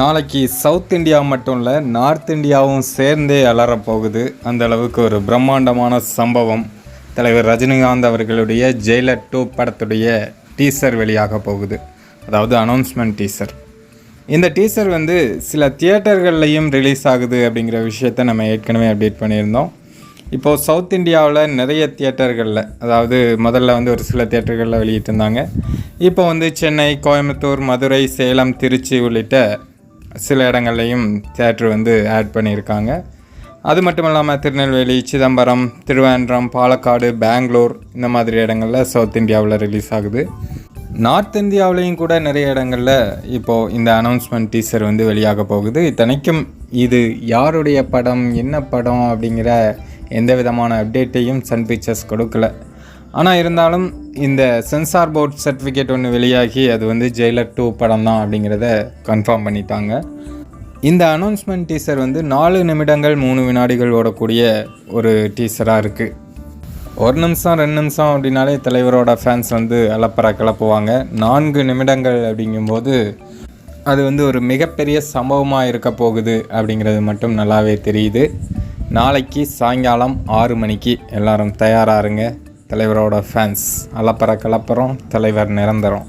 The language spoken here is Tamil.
நாளைக்கு சவுத் இந்தியா மட்டும் இல்லை நார்த் இந்தியாவும் சேர்ந்தே அலறப்போகுது அந்த அளவுக்கு ஒரு பிரம்மாண்டமான சம்பவம். தலைவர் ரஜினிகாந்த் அவர்களுடைய ஜெயிலர் டூ படத்துடைய டீசர் வெளியாக போகுது. அதாவது அனௌன்ஸ்மெண்ட் டீசர் இந்த டீசர் வந்து சில தியேட்டர்கள்லையும் ரிலீஸ் ஆகுது அப்படிங்கிற விஷயத்தை நம்ம ஏற்கனவே அப்டேட் பண்ணியிருந்தோம். இப்போது சவுத் இந்தியாவில் நிறைய தியேட்டர்களில் அதாவது முதல்ல வந்து ஒரு சில தியேட்டர்களில் வெளியிட்டிருந்தாங்க. இப்போ வந்து சென்னை கோயம்புத்தூர் மதுரை சேலம் திருச்சி உள்ளிட்ட சில இடங்கள்லையும் தேட்ரு வந்து ஆட் பண்ணியிருக்காங்க. அது மட்டும் இல்லாமல் திருநெல்வேலி சிதம்பரம் திருவேண்டரம் பாலக்காடு பெங்களூர் இந்த மாதிரி இடங்களில் சவுத் இந்தியாவில் ரிலீஸ் ஆகுது. நார்த் இந்தியாவிலையும் கூட நிறைய இடங்களில் இப்போது இந்த அனௌன்ஸ்மெண்ட் டீசர் வந்து வெளியாக போகுது. இத்தனைக்கும் இது யாருடைய படம் என்ன படம் அப்படிங்கிற எந்த விதமான அப்டேட்டையும் சன் பிக்சர்ஸ் கொடுக்கல. ஆனால் இருந்தாலும் இந்த சென்சார் போர்ட் சர்டிஃபிகேட் ஒன்று வெளியாகி அது வந்து ஜெயிலர் டூ படம் தான் அப்படிங்கிறத கன்ஃபார்ம் பண்ணிட்டாங்க. இந்த அனௌன்ஸ்மெண்ட் டீசர் வந்து நாலு நிமிடங்கள் மூணு வினாடிகள் ஓடக்கூடிய ஒரு டீசராக இருக்குது ஒரு நிமிஷம் ரெண்டு நிமிஷம் அப்படின்னாலே தலைவரோட ஃபேன்ஸ் வந்து அலப்பற கிளப்புவாங்க. நான்கு நிமிடங்கள் அப்படிங்கும்போது அது வந்து ஒரு மிகப்பெரிய சம்பவமாக இருக்க போகுது அப்படிங்கிறது மட்டும் நல்லாவே தெரியுது. நாளைக்கு சாயங்காலம் ஆறு மணிக்கு எல்லாரும் தயாராக இருங்க. தலைவரோட ஃபேன்ஸ் அலப்பற கலப்பரம் தலைவர் நிரந்தரம்.